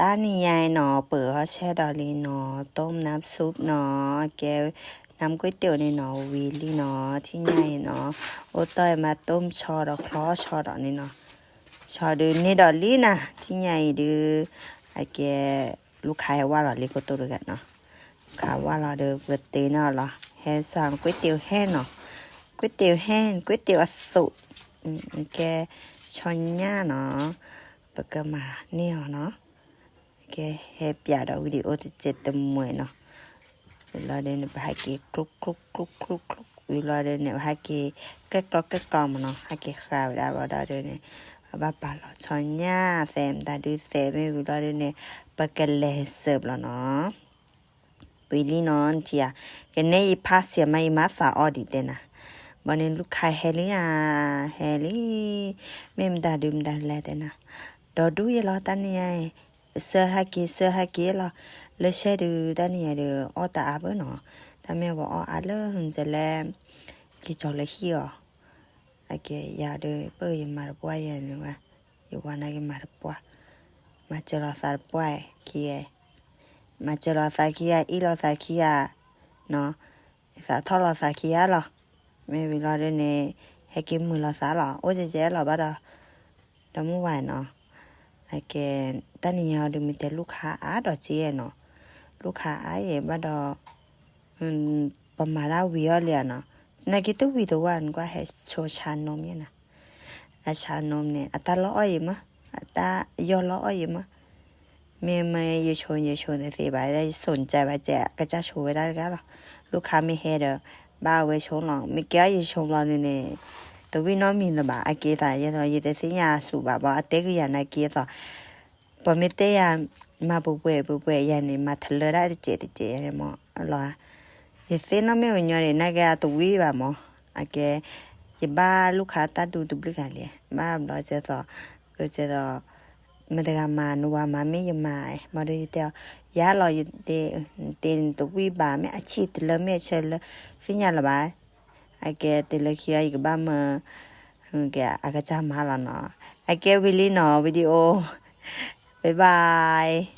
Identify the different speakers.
Speaker 1: ต้านี่ยายหนอเปิดเขาแช่ดอลลีหนอ ต้มน้ำซุปหนอ แกวน้ำก๋วยเตี๋ยวในหนอวีลี่หนอที่ใหญ่หนอโอต้อยมาต้มชอดอกคลอชอดอกนี่หนอชอดือนี่ดอลลี่นะที่ใหญ่ดือไอแกลูกค้าว่าหรอลิโกตัวดูกันเนาะขาว่าเราเดือเปิดตีเนาะเหรอแห้สั่งก๋วยเตี๋ยวแห้งเนาะก๋วยเตี๋ยวแห้งก๋วยเตี๋ยวสุอืมแกชอนย่าเนาะปกมาเนี่ยเนาะ ကဲဟဲပြတော့ဗီဒီယိုတစ်ချက်တမွေနော်လာတဲ့နေဘာကီကရုကရုကရုကရုကရုဝီလာတဲ့နေဘာကီကက်ကကက်ကမနော်ဟာကီခါရပါတော့တဲ့နေဘာပါလို့ချောညာဆမ်တာဒီဆဲမေဝီလာတဲ့နေပကလဲဆပ်လနော်ဝီလီနော်တီယာကနေဖာစီမိုင်မသာအော်ဒီတဲ့နာဘနင်လူခိုင်ဟဲလီယာဟဲလီမင်းဒါဒုံဒါလဲတဲ့နာဒေါ်ဒူရလာ เสื้อฮักกี้เสื้อฮักกี้เราเลเชดูด้านนี้เดือออตาอับเนาะทำไม่ว่าอออัเลหึงจะแลมกี่จอกเลยขี้อะไอเกียยาเดือเปยังมาดปวยยังว่าอยู่วันไหนมาดปวมาเจอเราสารปวยกี้มาเจอเราสาขี้อีเราสาขี้เนาะสาท่อเราสาขี้หรอไม่วิเราเดือเนี่ยให้กินมือเราสาหรอโอ้เจ๊เจ๊หรอบ้าเราดำม่ไหวเนาะ ไอแกนตานิยาดูมีแต่ลูกค้าอาดอเจีเนาะลูกค้าอาเอ๋บ่ดออืมประมาณวิอเลียเนาะในกิตุวิตวันก็ให้โชชานมเนี่ยนะอาชานมเนี่ยอัตาล้อยมะอัตายอล้อยมะเมย์อไม่ยูชนยูชนในสีบายได้สนใจใบแจกก็จะช่วยได้ก็หรอลูกค้าไม่เฮเดอบ้าเวชงหรอกไม่เกี่ยวยูชงเราเนี่ย တဝိနောမီနဘာအကေတာရတော့ရတဲ့စင်ရစုပါဘာအတေကရနာကေတော့ပမတေယမပူပွဲပူပွဲရနေမထလရတဲ့ကျေတဲ့ကျေရမောအလောရစင်းနမေဝညရနာကတဝီပါမောအကေရပါလူခါတတူဒုပလီကလေမတော့ကျတော့ကိုကျတော့မတကမာနူဝမမေယမမရတဲ့ရလောရတဲ့တင်တဝီပါမေအချစ်တလမေချက်လစင်ရလပါ ake telekia igba ma ke aga cha ma la no ake wili no video bye bye